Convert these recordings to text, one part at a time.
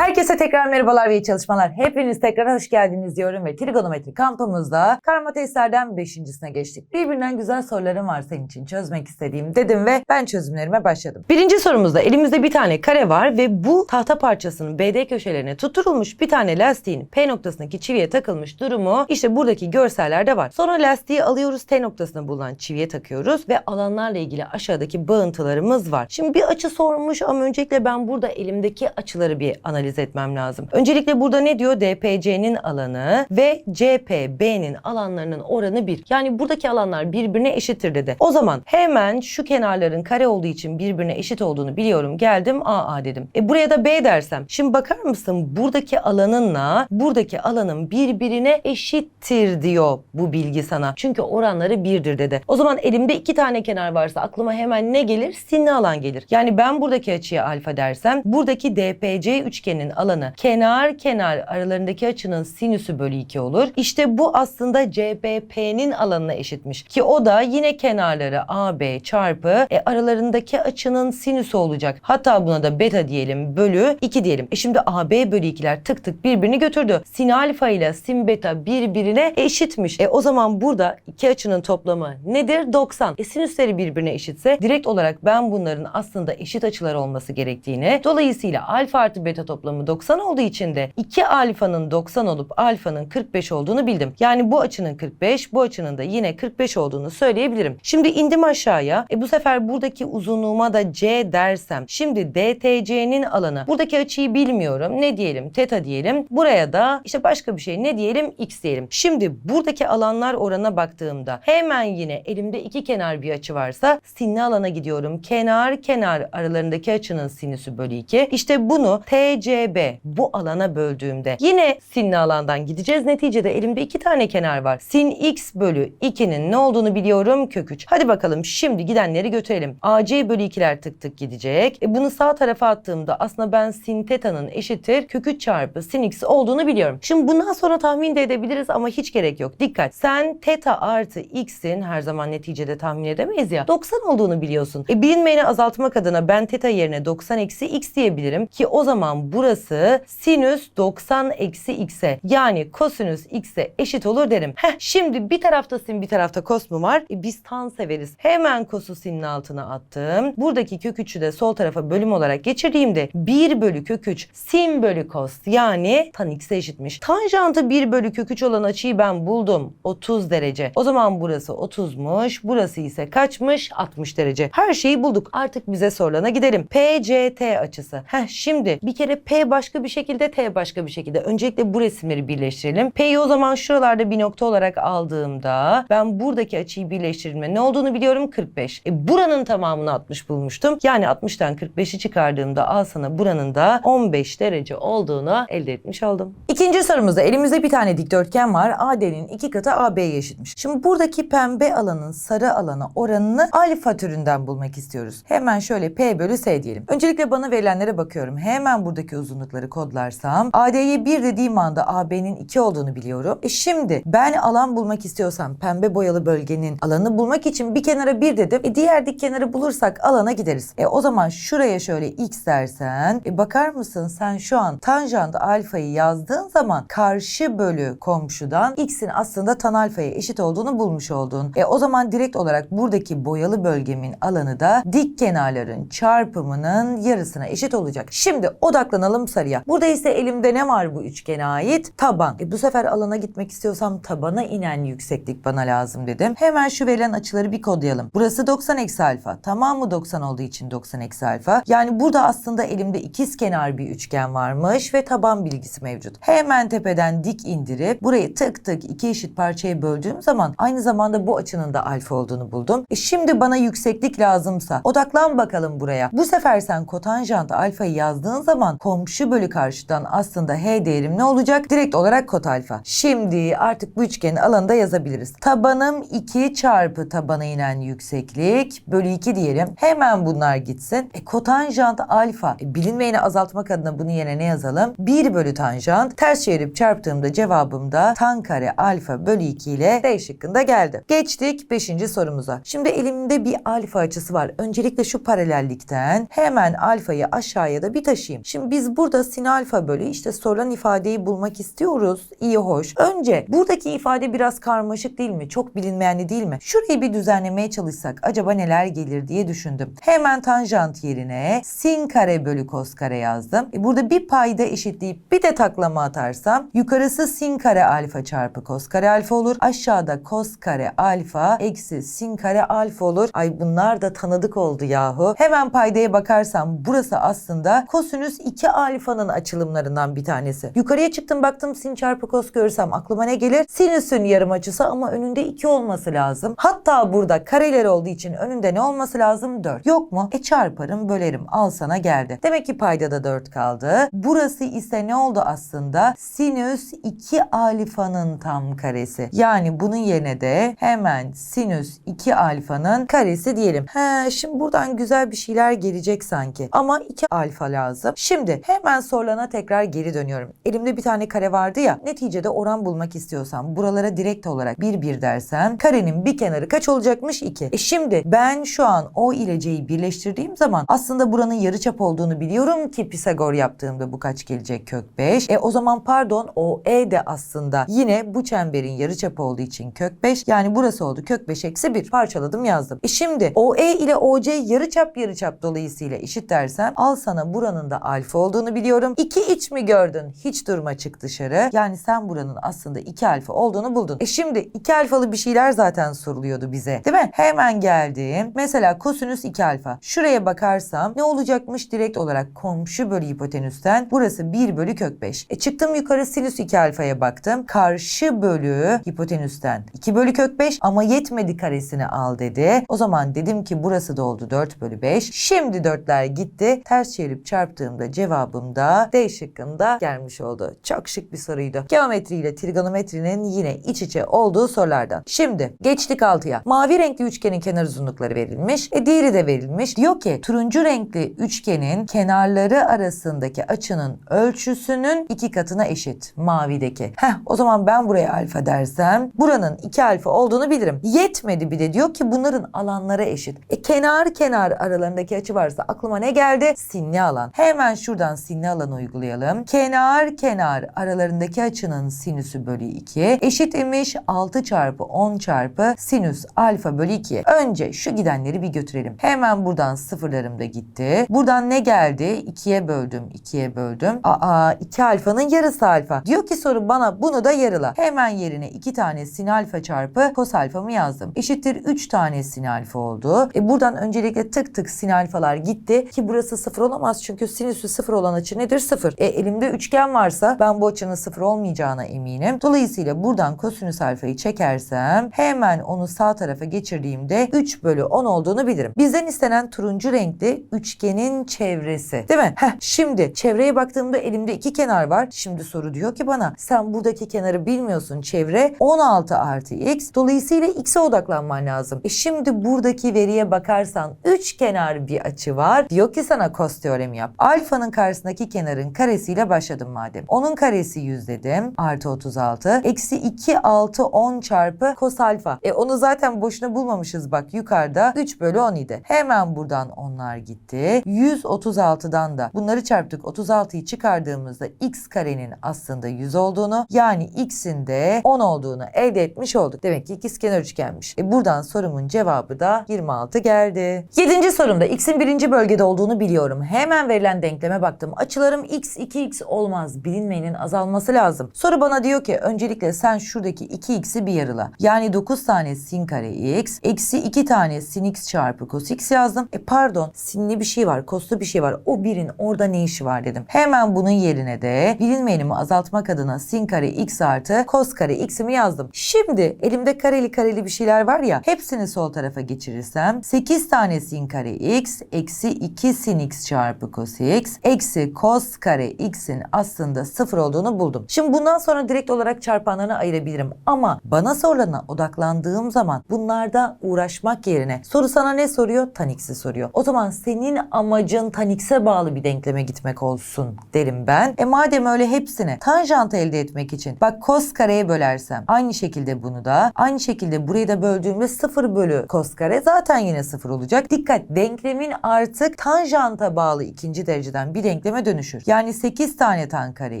Herkese tekrar merhabalar ve iyi çalışmalar. Hepiniz tekrar hoş geldiniz diyorum ve trigonometri kampımızda karma testlerden beşincisine geçtik. Birbirinden güzel sorularım var senin için çözmek istediğim dedim ve ben çözümlerime başladım. Birinci sorumuzda elimizde bir tane kare var ve bu tahta parçasının BD köşelerine tutturulmuş bir tane lastiğin P noktasındaki çiviye takılmış durumu işte buradaki görsellerde var. Sonra lastiği alıyoruz T noktasına bulunan çiviye takıyoruz ve alanlarla ilgili aşağıdaki bağıntılarımız var. Şimdi bir açı sormuş ama öncelikle ben burada elimdeki açıları bir analiz etmem lazım. Öncelikle burada ne diyor? DPC'nin alanı ve CPB'nin alanlarının oranı 1. Yani buradaki alanlar birbirine eşittir dedi. O zaman hemen şu kenarların kare olduğu için birbirine eşit olduğunu biliyorum. Geldim AA dedim. E buraya da B dersem. Şimdi bakar mısın? Buradaki alanınla buradaki alanın birbirine eşittir diyor bu bilgi sana. Çünkü oranları birdir dedi. O zaman elimde iki tane kenar varsa aklıma hemen ne gelir? Sinli alan gelir. Yani ben buradaki açıya alfa dersem buradaki DPC üçgenin alanı kenar kenar aralarındaki açının sinüsü bölü 2 olur. İşte bu aslında CBP'nin alanına eşitmiş. Ki o da yine kenarları AB çarpı e, aralarındaki açının sinüsü olacak. Hatta buna da beta diyelim bölü 2 diyelim. E şimdi AB bölü 2'ler tık tık birbirini götürdü. Sin alfa ile sin beta birbirine eşitmiş. E o zaman burada iki açının toplamı nedir? 90. E sinüsleri birbirine eşitse direkt olarak ben bunların aslında eşit açılar olması gerektiğini dolayısıyla alfa artı beta toplamı 90 olduğu için de 2 alfanın 90 olup alfanın 45 olduğunu bildim. Yani bu açının 45 bu açının da yine 45 olduğunu söyleyebilirim. Şimdi indim aşağıya. E bu sefer buradaki uzunluğuma da C dersem. Şimdi DTC'nin alanı. Buradaki açıyı bilmiyorum. Ne diyelim? Teta diyelim. Buraya da işte başka bir şey ne diyelim? X diyelim. Şimdi buradaki alanlar oranına baktığımda hemen yine elimde iki kenar bir açı varsa sinli alana gidiyorum. Kenar kenar aralarındaki açının sinüsü bölü 2. İşte bunu TCB bu alana böldüğümde yine sinli alandan gideceğiz. Neticede elimde iki tane kenar var. Sin x bölü 2'nin ne olduğunu biliyorum kök 3. Hadi bakalım şimdi gidenleri götürelim. AC bölü 2'ler tık tık gidecek. E bunu sağ tarafa attığımda aslında ben sin teta'nın eşittir kök 3 çarpı sin x olduğunu biliyorum. Şimdi bundan sonra tahmin de edebiliriz ama hiç gerek yok. Dikkat. Sen teta artı x'in her zaman neticede tahmin edemeyiz ya. 90 olduğunu biliyorsun. E bilinmeyeni azaltmak adına ben teta yerine 90 eksi x diyebilirim ki o zaman burası sinüs 90 eksi x'e yani kosinüs x'e eşit olur derim. Heh şimdi bir tarafta sin bir tarafta kos mu var? E biz tan severiz. Hemen kosu sinin altına attım. Buradaki kök 3'ü de sol tarafa bölüm olarak geçirdiğimde 1 bölü kök 3 sin bölü kos yani tan x'e eşitmiş. Tanjantı 1 bölü kök 3 olan açıyı ben buldum. 30 derece. O zaman burası 30'muş. Burası ise kaçmış? 60 derece. Her şeyi bulduk. Artık bize sorulana gidelim. PCT açısı. Heh şimdi bir kere P başka bir şekilde T başka bir şekilde. Öncelikle bu resimleri birleştirelim. P'yi o zaman şuralarda bir nokta olarak aldığımda ben buradaki açıyı birleştirme ne olduğunu biliyorum 45. E buranın tamamını 60 bulmuştum. Yani 60'tan 45'i çıkardığımda al sana buranın da 15 derece olduğunu elde etmiş oldum. İkinci sorumuzda elimizde bir tane dikdörtgen var. AD'nin iki katı AB'ye eşitmiş. Şimdi buradaki pembe alanın sarı alana oranını alfa türünden bulmak istiyoruz. Hemen şöyle P bölü S diyelim. Öncelikle bana verilenlere bakıyorum. Hemen buradaki uzunlukları kodlarsam AD'ye 1 dediğim anda AB'nin 2 olduğunu biliyorum. E şimdi ben alan bulmak istiyorsam pembe boyalı bölgenin alanını bulmak için bir kenara 1 dedim. E diğer dik kenarı bulursak alana gideriz. E o zaman şuraya şöyle x dersen e bakar mısın sen şu an tanjant alfayı yazdığın zaman karşı bölü komşudan x'in aslında tan alfaya eşit olduğunu bulmuş oldun. E o zaman direkt olarak buradaki boyalı bölgemin alanı da dik kenarların çarpımının yarısına eşit olacak. Şimdi odaklanalım sarıya. Burada ise elimde ne var bu üçgene ait? Taban. E bu sefer alana gitmek istiyorsam tabana inen yükseklik bana lazım dedim. Hemen şu verilen açıları bir kodlayalım. Burası 90 eksi alfa. Tamam mı 90 olduğu için 90 eksi alfa? Yani burada aslında elimde ikiz kenar bir üçgen varmış ve taban bilgisi mevcut. Hemen tepeden dik indirip burayı tık tık iki eşit parçaya böldüğüm zaman aynı zamanda bu açının da alfa olduğunu buldum. E şimdi bana yükseklik lazımsa odaklan bakalım buraya. Bu sefer sen kotanjant alfayı yazdığın zaman komşu bölü karşıdan aslında h değerim ne olacak? Direkt olarak kot alfa. Şimdi artık bu üçgenin alanında yazabiliriz. Tabanım 2 çarpı tabana inen yükseklik bölü 2 diyelim. Hemen bunlar gitsin. E kotanjant alfa. E, bilinmeyeni azaltmak adına bunu yerine ne yazalım? 1 bölü tanjant. Ters çevirip çarptığımda cevabım da tan kare alfa bölü 2 ile D şıkkında geldi. Geçtik 5. sorumuza. Şimdi elimde bir alfa açısı var. Öncelikle şu paralellikten hemen alfayı aşağıya da bir taşıyayım. Şimdi biz burada sin alfa bölü işte sorulan ifadeyi bulmak istiyoruz. İyi hoş. Önce buradaki ifade biraz karmaşık değil mi? Çok bilinmeyenli değil mi? Şurayı bir düzenlemeye çalışsak acaba neler gelir diye düşündüm. Hemen tanjant yerine sin kare bölü kos kare yazdım. E burada bir payda eşitleyip bir de taklama atarsam yukarısı sin kare alfa çarpı kos kare alfa olur. Aşağıda kos kare alfa eksi sin kare alfa olur. Ay bunlar da tanıdık oldu yahu. Hemen paydaya bakarsam burası aslında kosinüs 2 alfanın açılımlarından bir tanesi. Yukarıya çıktım baktım sin çarpı kos görsem aklıma ne gelir? Sinüsün yarım açısı ama önünde 2 olması lazım. Hatta burada kareler olduğu için önünde ne olması lazım? 4. Yok mu? E çarparım bölerim. Al sana geldi. Demek ki paydada 4 kaldı. Burası ise ne oldu aslında? Sinüs 2 alfanın tam karesi. Yani bunun yerine de hemen sinüs 2 alfanın karesi diyelim. He, şimdi buradan güzel bir şeyler gelecek sanki. Ama 2 alfa lazım. Şimdi hemen sorulana tekrar geri dönüyorum. Elimde bir tane kare vardı ya. Neticede oran bulmak istiyorsam buralara direkt olarak 1 1 dersem karenin bir kenarı kaç olacakmış? 2. E şimdi ben şu an o ile c'yi birleştirdiğim zaman aslında buranın yarıçap olduğunu biliyorum ki Pisagor yaptığımda bu kaç gelecek kök 5. E o zaman pardon o e de aslında yine bu çemberin yarıçapı olduğu için kök 5. Yani burası oldu kök 5 eksi 1. Parçaladım yazdım. E şimdi OE ile OC yarıçap yarıçap dolayısıyla eşit dersem al sana buranın da alfa olduğunu biliyorum. 2 iç mi gördün? Hiç durma çık dışarı. Yani sen buranın aslında 2 alfa olduğunu buldun. E şimdi 2 alfalı bir şeyler zaten soruluyordu bize. Değil mi? Hemen geldim. Mesela kosinüs 2 alfa. Şuraya bakarsam ne olacakmış direkt olarak komşu bölü hipotenüsten burası 1 bölü kök 5. E çıktım yukarı sinüs 2 alfaya baktım. Karşı bölü hipotenüsten 2 bölü kök 5 ama yetmedi karesini al dedi. O zaman dedim ki burası da oldu 4 bölü 5. Şimdi 4'ler gitti. Ters çevirip çarptığımda cevabım da D şıkkında gelmiş oldu. Çok şık bir soruydu. Geometri ile trigonometrinin yine iç içe olduğu sorulardan. Şimdi geçtik 6'ya. Mavi renkli üçgenin kenar uzunlukları verilmiş. E diğeri de verilmiş. Diyor ki turuncu renkli üçgenin kenarları arasındaki açının ölçüsünün iki katına eşit. Mavideki. Heh o zaman ben buraya alfa dersem buranın 2 alfa olduğunu bilirim. Yetmedi bir de diyor ki bunların alanları eşit. E kenar kenar aralarındaki açı varsa aklıma ne geldi? Sinli alan. Hemen şuradan sinli alanı uygulayalım. Kenar kenar aralarındaki açının sinüsü bölü 2 eşit imiş 6 çarpı 10 çarpı sinüs alfa bölü 2. Önce şu gidenleri bir götürelim. Hemen buradan sıfırlarım da gitti. Buradan ne geldi? 2'ye böldüm, 2'ye böldüm. Aa 2 alfanın yarısı alfa. Diyor ki soru bana bunu da yarıla. Hemen yerine 2 tane sin alfa çarpı kos alfamı yazdım. Eşittir 3 tane sin alfa oldu. E buradan öncelikle tık tık sin alfalar gitti ki burası sıfır olamaz çünkü sinüsü sıfır olan açı nedir? Sıfır. E elimde üçgen varsa ben bu açının sıfır olmayacağına eminim. Dolayısıyla buradan kosinüs alfayı çekersem hemen onu sağ tarafa geçirdiğimde 3 bölü 10 olduğunu bilirim. Bizden istenen turuncu renkli üçgenin çevresi. Değil mi? Heh, şimdi çevreye baktığımda elimde iki kenar var. Şimdi soru diyor ki bana sen buradaki kenarı bilmiyorsun. Çevre 16 artı x. Dolayısıyla x'e odaklanman lazım. E şimdi buradaki veriye bakarsan 3 kenar bir açı var. Diyor ki sana kos teoremi yap. Alfanın karşısındaki kenarın karesiyle başladım madem. Onun karesi 100 dedim. Artı 36. Eksi 2 6 10 çarpı kos alfa. E onu zaten boşuna bulmamışız bak yukarıda 3 bölü 10 idi. Hemen buradan onlar gitti. 136'dan da bunları çarptık. 36'yı çıkardığımızda x karenin aslında 100 olduğunu yani x'in de 10 olduğunu elde etmiş olduk. Demek ki ikizkenar üçgenmiş. E buradan sorumun cevabı da 26 geldi. Yedinci sorumda x'in birinci bölgede olduğunu biliyorum. Hemen verilen denkleme baktım. Açılarım x 2x olmaz. Bilinmeyenin azalması lazım. Soru bana diyor ki öncelikle sen şuradaki 2x'i bir yarıla. Yani 9 tane sin kare x eksi 2 tane sin x çarpı cos x yazdım. E pardon sinli bir şey var, koslu bir şey var. O birin orada ne işi var dedim. Hemen bunun yerine de bilinmeyenimi azaltmak adına sin kare x artı cos kare x'imi yazdım. Şimdi elimde kareli kareli bir şeyler var ya hepsini sol tarafa geçirirsem 8 tane sin kare x eksi 2 sin x çarpı cos x eksi cos kare x'in aslında sıfır olduğunu buldum. Şimdi bundan sonra direkt olarak çarpanlarını ayırabilirim ama bana sorulana odaklandığım zaman bunlarda uğraşmak yerine soru sana ne soruyor? Tan x'i soruyor. O zaman senin amacın tan x'e bağlı bir denkleme gitmek olsun derim ben. E madem öyle hepsini tanjant elde etmek için bak cos kareye bölersem aynı şekilde bunu da aynı şekilde burayı da böldüğümde 0 bölü cos kare zaten yine 0 olacak. Dikkat denklemin artık tanjanta bağlı ikinci dereceden bir denkleme dönüşür. Yani 8 tane tan kare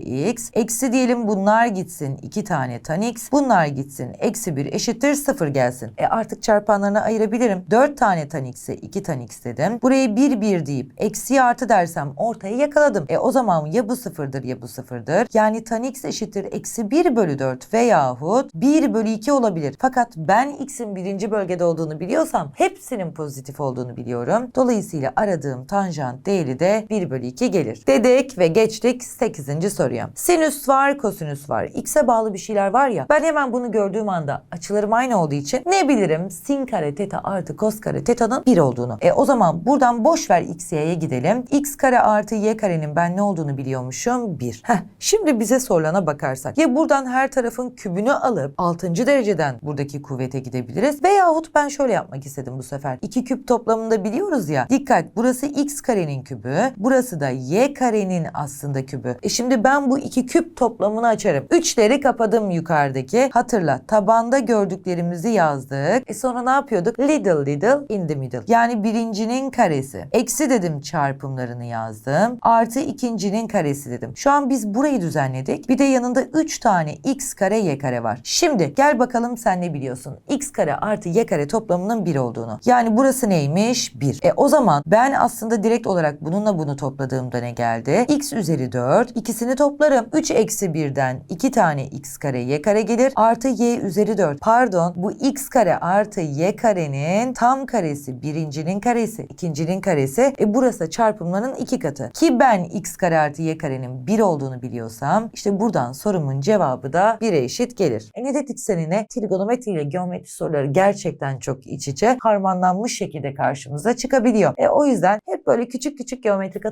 x. Eksi diyelim bunlar gitsin 2 tane tan x. Bunlar gitsin eksi 1 eşittir 0 gelsin. E artık çarpanlarına ayırabilirim. 4 tane tan x'e 2 tan x dedim. Burayı 1 1 deyip eksi artı dersem ortayı yakaladım. E o zaman ya bu sıfırdır ya bu sıfırdır. Yani tan x eşittir eksi 1 bölü 4 veyahut 1 bölü 2 olabilir. Fakat ben x'in birinci bölgede olduğunu biliyorsam hepsinin pozitif olduğunu biliyorum. Dolayısıyla aradığım tanjant değeri de 1 bölü 2 gelir. Dedik ve geçtik 8. soruya. Sinüs var, kosinüs var. X'e bağlı bir şeyler var ya. Ben hemen bunu gördüğüm anda açılarım aynı olduğu için ne bilirim? Sin kare teta artı kos kare teta'nın 1 olduğunu. E o zaman buradan boş ver x y'ye gidelim. x kare artı y karenin ben ne olduğunu biliyormuşum? 1. Heh, şimdi bize sorulana bakarsak. Ya buradan her tarafın kübünü alıp 6. dereceden buradaki kuvvete gidebiliriz. Veyahut ben şöyle yapmak istedim bu sefer. İki küp toplamında biliyoruz ya. Dikkat burası x karenin kübü. Burası da y karenin aslında kübü. E şimdi ben bu iki küp toplamını açarım. Üçleri kapadım yukarıdaki. Hatırla tabanda gördüklerimizi yazdık. E sonra ne yapıyorduk? Little little in the middle. Yani birincinin karesi. Eksi dedim çarpımlarını yazdım. Artı ikincinin karesi dedim. Şu an biz burayı düzenledik. Bir de yanında 3 tane x kare y kare var. Şimdi gel bakalım sen ne biliyorsun? x kare artı y kare toplamının 1 olduğunu. Yani burası neymiş? 1. E o zaman ben aslında direkt olarak bununla bunu topladığımda ne geldi? x üzeri 4. İkisini toplarım. 3 eksi 1'den 2 tane x kare y kare gelir. Artı y üzeri 4. Pardon bu x kare artı y karenin tam karesi. Birincinin karesi. ikincinin karesi. E burası çarpımların iki katı. Ki ben x kare artı y karenin 1 olduğunu biliyorsam işte buradan sorumun cevabı da 1'e eşit gelir. E ne dedik seninle? Trigonometri ile geometri soruları gerçekten çok iç içe harmanlanmış şekilde karşımıza çıkabiliyor. E o yüzden hep böyle küçük küçük geometrik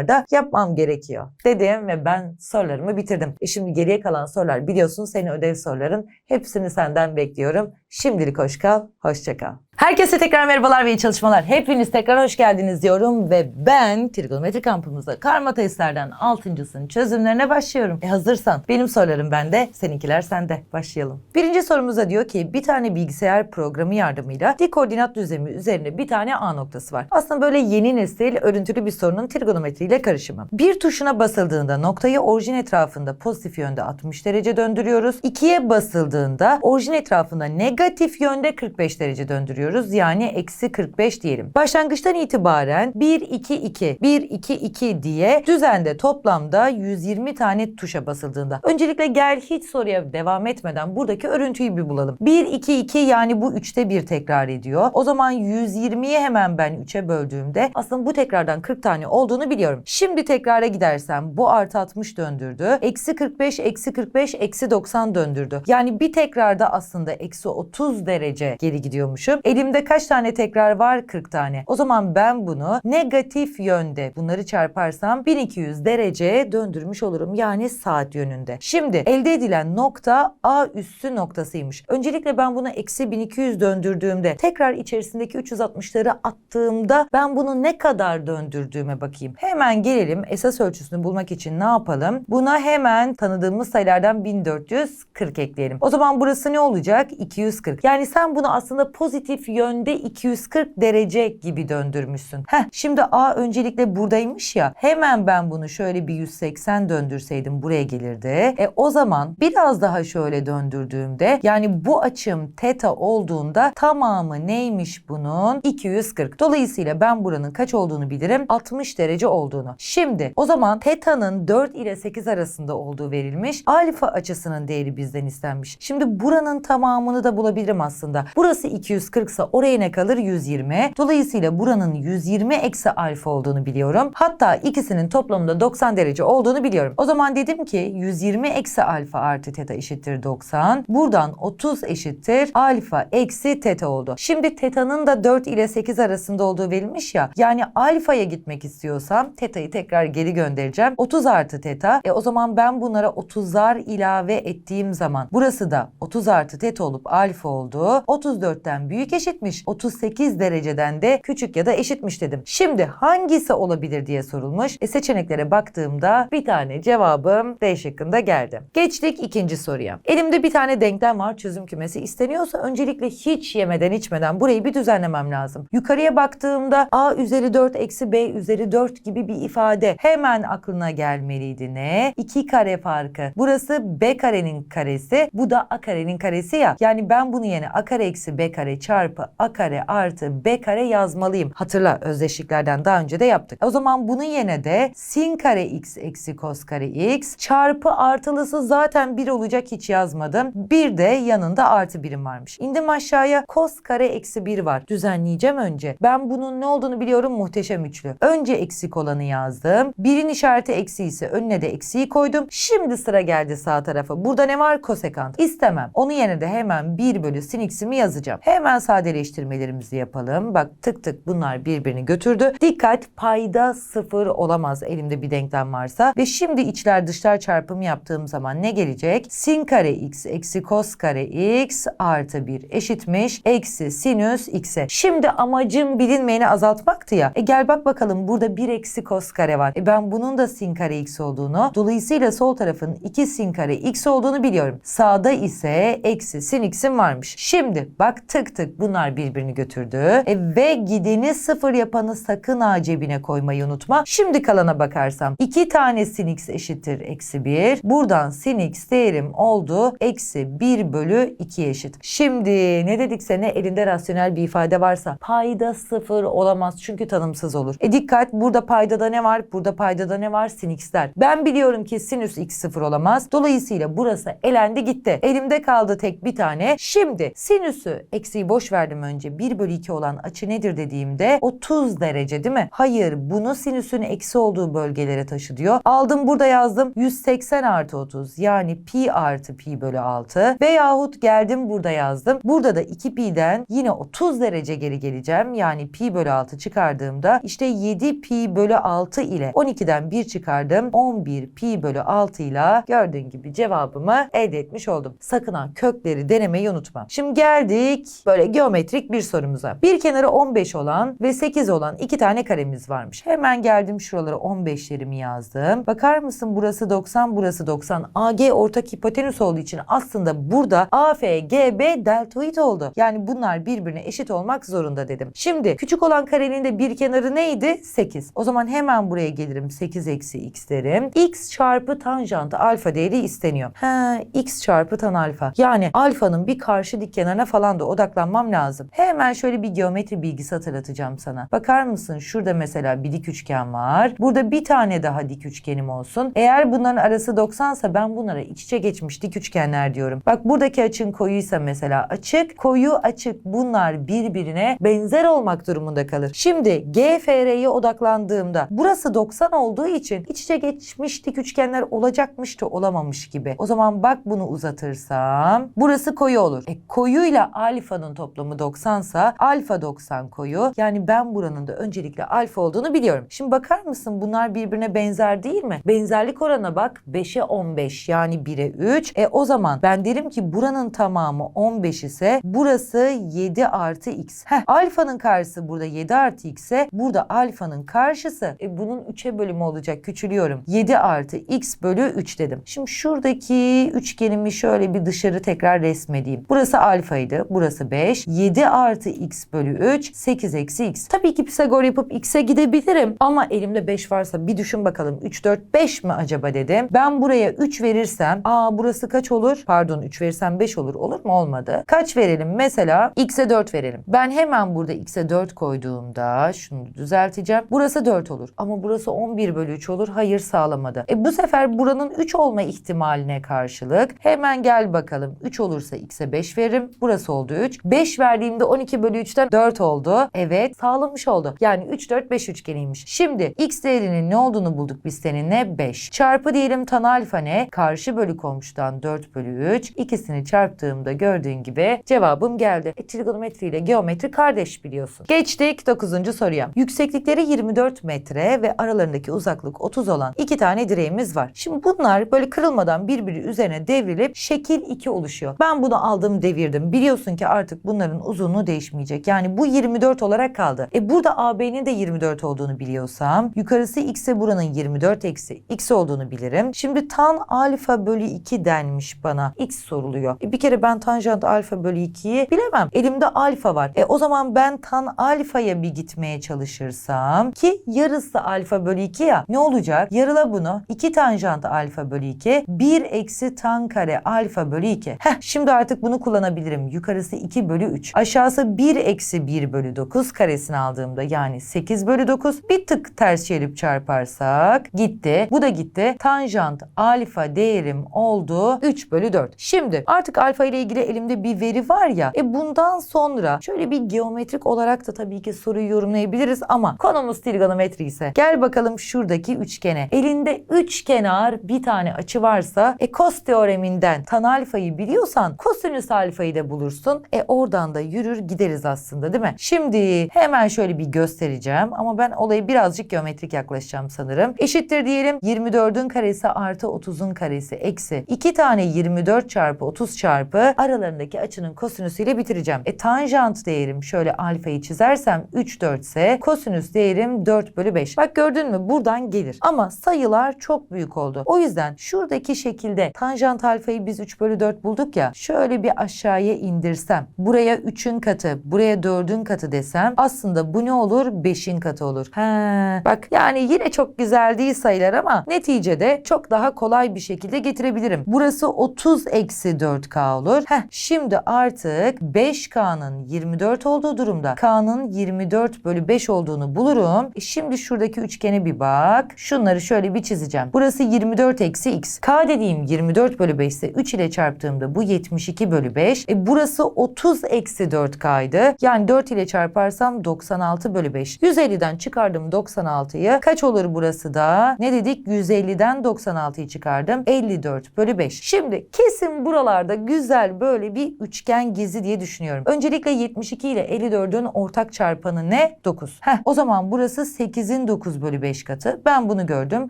hatırlatmalarda yapmam gerekiyor. Dedim ve ben sorularımı bitirdim. E şimdi geriye kalan sorular biliyorsun senin ödev soruların hepsini senden bekliyorum. Şimdilik hoş kal, hoşça kal. Herkese tekrar merhabalar ve iyi çalışmalar. Hepiniz tekrar hoş geldiniz diyorum ve ben trigonometri kampımızda karma testlerden 6.sının çözümlerine başlıyorum. E hazırsan benim sorularım bende, seninkiler sende. Başlayalım. Birinci sorumuzda diyor ki bir tane bilgisayar programı yardımıyla dik koordinat düzlemi üzerinde bir tane A noktası var. Aslında böyle yeni nesil örüntülü bir sorunun trigonometriyle karışımı. Bir tuşuna basıldığında noktayı orijin etrafında pozitif yönde 60 derece döndürüyoruz. İkiye basıldığında orijin etrafında negatif yönde 45 derece döndürüyoruz. Yani eksi 45 diyelim. Başlangıçtan itibaren 1, 2, 2, 1, 2, 2 diye düzende toplamda 120 tane tuşa basıldığında. Öncelikle gel hiç soruya devam etmeden buradaki örüntüyü bir bulalım. 1, 2, 2 yani bu 3'te 1 tekrar ediyor. O zaman 120'yi hemen ben 3'e böldüğümde aslında bu tekrardan 40 tane olduğunu biliyorum. Şimdi tekrara gidersem bu artı 60 döndürdü. Eksi 45, eksi 45, eksi 90 döndürdü. Yani bir tekrarda aslında eksi 30 derece geri gidiyormuşum. Elimde kaç tane tekrar var? 40 tane. O zaman ben bunu negatif yönde bunları çarparsam 1200 dereceye döndürmüş olurum. Yani saat yönünde. Şimdi elde edilen nokta A üssü noktasıymış. Öncelikle ben bunu eksi 1200 döndürdüğümde tekrar içerisindeki 360'ları attığımda ben bunu ne kadar döndürdüğüme bakayım. Hemen gelelim esas ölçüsünü bulmak için ne yapalım? Buna hemen tanıdığımız sayılardan 1440 ekleyelim. O zaman burası ne olacak? 240. Yani sen bunu aslında pozitif yönde 240 derece gibi döndürmüşsün. Heh, şimdi A öncelikle buradaymış ya. Hemen ben bunu şöyle bir 180 döndürseydim buraya gelirdi. E o zaman biraz daha şöyle döndürdüğümde yani bu açım teta olduğunda tamamı neymiş bunun? 240. Dolayısıyla ben buranın kaç olduğunu bilirim. 60 derece olduğunu. Şimdi o zaman teta'nın 4 ile 8 arasında olduğu verilmiş. Alfa açısının değeri bizden istenmiş. Şimdi buranın tamamını da bulabilirim aslında. Burası 240 ise oraya ne kalır? 120. Dolayısıyla buranın 120 eksi alfa olduğunu biliyorum. Hatta ikisinin toplamında 90 derece olduğunu biliyorum. O zaman dedim ki 120 eksi alfa artı teta eşittir 90. Buradan 30 eşittir alfa eksi teta oldu. Şimdi teta'nın da 4 ile 8 arasında olduğu verilmiş ya. Yani alfaya gitmek istiyorsam teta'yı tekrar geri göndereceğim. 30 artı teta. E o zaman ben bunlara 30'lar ilave ettiğim zaman burası da 30 artı teta olup alfa oldu. 34'ten büyük eşitmiş. 38 dereceden de küçük ya da eşitmiş dedim. Şimdi hangisi olabilir diye sorulmuş. E seçeneklere baktığımda bir tane cevabım D şıkkında geldi. Geçtik ikinci soruya. Elimde bir tane denklem var çözüm kümesi. İsteniyorsa öncelikle hiç yemeden içmeden burayı bir düzenlemem lazım. Yukarıya baktığımda A üzeri 4 eksi B üzeri 4 gibi bir ifade hemen aklına gelmeliydi. Ne? 2 kare farkı. Burası B karenin karesi. Bu da A karenin karesi ya. Yani ben bunu yine A kare eksi B kare çarpı A kare artı B kare yazmalıyım. Hatırla özdeşliklerden daha önce de yaptık. O zaman bunu yine de sin kare x eksi kos kare x çarpı artılısı zaten 1 olacak hiç yazmadım. Bir de yanında artı birim varmış. İndim aşağıya kos kare eksi 1 var. Düzenleyeceğim önce. Ben bunun ne olduğunu biliyorum muhteşem üçlü. Önce eksik olanı yazdım. Birin işareti eksi ise önüne de eksiği koydum. Şimdi sıra geldi sağ tarafa. Burada ne var? Kosekant. İstemem. Onu yerine de hemen 1 bölü sin x'imi yazacağım. Hemen sadeleştirmelerimizi yapalım. Bak tık tık bunlar birbirini götürdü. Dikkat payda sıfır olamaz elimde bir denklem varsa. Ve şimdi içler dışlar çarpımı yaptığım zaman ne gelecek? Sin kare x eksi kos kare x artı 1 eşitmiş. Eksi sinüs x'e. Şimdi amacım bilinmeyeni azaltmaktı ya. E gel bak bakalım burada 1 eksi kos kare var. E ben bunun da sin kare x olduğunu dolayısıyla sol tarafın 2 sin kare x olduğunu biliyorum. Sağda ise eksi sin x'in varmış. Şimdi bak tık tık bunlar birbirini götürdü. E ve gideni sıfır yapanı sakın ha cebine koymayı unutma. Şimdi kalana bakarsam 2 tane sin x eşittir eksi 1. Buradan sin x değerim oldu. Eksi 1 bölü 2 eşit. Şimdi ne dedik sene elinde rasyonel bir ifade varsa payda sıfır olamaz çünkü tanımsız olur. E dikkat burada paydada ne var? Burada paydada ne var? Sin x'ler. Ben biliyorum ki sinüs x sıfır olamaz. Dolayısıyla burası elendi gitti. Elimde kaldı tek bir tane. Şimdi sinüsü eksiği boş verdim önce. 1 bölü 2 olan açı nedir dediğimde 30 derece değil mi? Hayır bunu sinüsün eksi olduğu bölgelere taşı diyor. Aldım burada yazdım 180 artı 30 yani pi artı pi bölü 6 veyahut geldim burada yazdım. Burada da 2 pi'den yine 30 derece geri geleceğim. Yani pi bölü 6 çıkardığımda işte 7 pi bölü 6 ile 12'den 1 çıkardım. 11 pi bölü 6 ile gördüğün gibi cevabımı elde etmiş oldum. Sakın ha kökleri denemeyi unutma. Şimdi geldik böyle geometrik bir sorumuza. Bir kenarı 15 olan ve 8 olan iki tane karemiz varmış. Hemen geldim şuralara 15'lerimi yazdım. Bakar mısın burası 90 burası 90. AG ortak hipotenüs olduğu için aslında burada AF, GB deltoid oldu. Yani bunlar birbirine eşit olmak zorunda dedim. Şimdi küçük olan karenin de bir kenarı neydi? 8. O zaman hemen buraya gelirim. 8 eksi x derim. x çarpı tanjant alfa değeri isteniyor. Ha, x çarpı tan alfa. Yani alfanın bir karşı dik kenarına falan da odaklanmam lazım. Hemen şöyle bir geometri bilgisi hatırlatacağım sana. Bakar mısın? Şurada mesela bir dik üçgen var. Burada bir tane daha dik üçgenim olsun. Eğer bunların arası 90 ise ben bunlara iç içe geçmiş dik üçgenler diyorum. Bak buradaki açın koyuysa mesela açık, koyu açık bunlar birbirine benzer olmak durumunda kalır. Şimdi GFR'ye odaklandığımda burası 90 olduğu için iç içe geçmiş dik üçgenler olacakmış da olamamış gibi. O zaman bak bunu uzatırsam burası koyu olur. E koyuyla alfanın toplamı 90 sa alfa 90 koyu. Yani ben buranın da öncelikle alfa olduğunu biliyorum. Şimdi bakar mısın bunlar birbirine benzer değil mi? Benzerlik oranına bak 5'e 15 yani 1'e 3. E o zaman ben derim ki buranın tamamı 15 ise burası 7 artı x. Heh, alfanın karşısı burada 7 artı x ise burada alfanın karşısı e bunun 3'e bölümü olacak küçülüyorum. 7 artı x bölü 3 dedim. Şimdi şuradaki üçgenimi şöyle bir dışarı tekrar resmedeyim. Burası alfaydı. Burası 5. 7 artı x bölü 3 8 eksi x. Tabii ki Pisagor yapıp x'e gidebilirim ama elimde 5 varsa bir düşün bakalım. 3, 4, 5 mi acaba dedim. Ben buraya 3 verirsem aa burası kaç olur? Pardon 3 verirsem 5 olur. Olur mu? Olmadı. Kaç verelim? Mesela x'e 4 verelim. Ben hemen burada x'e 4 koyduğumda şunu düzelteceğim. Burası 4 olur. Ama burası 11 bölü 3 olur. Hayır sağlamadı. E bu sefer buranın 3 olma ihtimaline karşılık hemen gel bakalım. 3 olursa x'e 5 veririm. Burası oldu 3. 5 verdiğimde 12 bölü 3'ten 4 oldu. Evet sağlamış oldu. Yani 3, 4, 5 üçgeniymiş. Şimdi x değerinin ne olduğunu bulduk biz seninle 5. Çarpı diyelim tan alfa ne? Karşı bölü komşudan 4 bölü 3. İkisini çarptığımda gördüğün gibi cevabım geldi. E, trigonometri ile geometri kardeş biliyorsun. Geçtik 9. soruya. Yükseklikleri 24 metre ve aralarındaki uzaklık 30 olan iki tane direğimiz var. Şimdi bunlar böyle kırılmadan birbiri üzerine devrilip şekil 2 oluşuyor. Ben bunu aldım devirdim. Biliyorsun ki artık bunların kenarın uzunluğu değişmeyecek. Yani bu 24 olarak kaldı. E burada AB'nin de 24 olduğunu biliyorsam yukarısı x'e buranın 24 eksi x olduğunu bilirim. Şimdi tan alfa bölü 2 denmiş bana. x soruluyor. E bir kere ben tanjant alfa bölü 2'yi bilemem. Elimde alfa var. E o zaman ben tan alfaya bir gitmeye çalışırsam ki yarısı alfa bölü 2 ya ne olacak? Yarıla bunu 2 tanjant alfa bölü 2 1 eksi tan kare alfa bölü 2. Heh şimdi artık bunu kullanabilirim. Yukarısı 2 bölü 3. Aşağısı 1 eksi 1 bölü 9 karesini aldığımda yani 8 bölü 9 bir tık ters çevirip çarparsak gitti. Bu da gitti. Tanjant alfa değerim oldu 3 bölü 4. Şimdi artık alfa ile ilgili elimde bir veri var ya. E bundan sonra şöyle bir geometrik olarak da tabii ki soruyu yorumlayabiliriz ama konumuz trigonometri ise gel bakalım şuradaki üçgene. Elinde üç kenar bir tane açı varsa e cos teoreminden tan alfayı biliyorsan kosinüs alfayı da bulursun. E oradan da yürür gideriz aslında değil mi? Şimdi hemen şöyle bir göstereceğim ama ben olayı birazcık geometrik yaklaşacağım sanırım. Eşittir diyelim 24'ün karesi artı 30'un karesi eksi 2 tane 24 çarpı 30 çarpı aralarındaki açının kosinüsüyle bitireceğim. E tanjant değerim şöyle alfayı çizersem 3 4 ise kosinüs değerim 4 bölü 5. Bak gördün mü buradan gelir. Ama sayılar çok büyük oldu. O yüzden şuradaki şekilde tanjant alfayı biz 3 bölü 4 bulduk ya şöyle bir aşağıya indirsem buraya 3'ün katı buraya 4'ün katı desem aslında bu ne olur 5'in katı olur. He, bak yani yine çok güzel değil sayılar ama neticede çok daha kolay bir şekilde getirebilirim. Burası 30 eksi 4K olur. Heh, şimdi artık 5K'nın 24 olduğu durumda K'nın 24 bölü 5 olduğunu bulurum. E şimdi şuradaki üçgene bir bak. Şunları şöyle bir çizeceğim. Burası 24 eksi x. K dediğim 24 bölü 5 ise 3 ile çarptığımda bu 72 bölü 5. E burası 30 eksi 4K'ydı. Yani 4 ile çarparsam 96 bölü 5. 150'den çıkardım 96'yı. Kaç olur burası da? Ne dedik? 150'den 96'yı çıkardım. 54 bölü 5. Şimdi kesin buralarda güzel böyle bir üçgen gezi diye düşünüyorum. Öncelikle 72 ile 54'ün ortak çarpanı ne? 9. Heh, o zaman burası 8'in 9 bölü 5 katı. Ben bunu gördüm.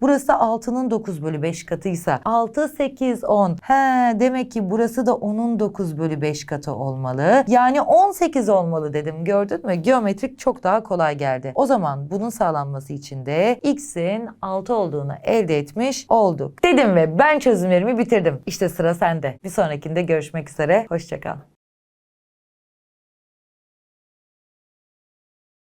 Burası 6'nın 9 bölü 5 katıysa 6, 8, 10. He, demek ki burası da 10'un 9 bölü 5 katı olmalı. Yani 18 olmalı dedim. Gördün mü? Geometrik çok daha kolay geldi. O zaman bunun sağlanması için de x'in 6 olduğunu elde etmiş olduk. Dedim ve ben çözümlerimi bitirdim. İşte sıra sende. Bir sonrakinde görüşmek üzere. Hoşçakal.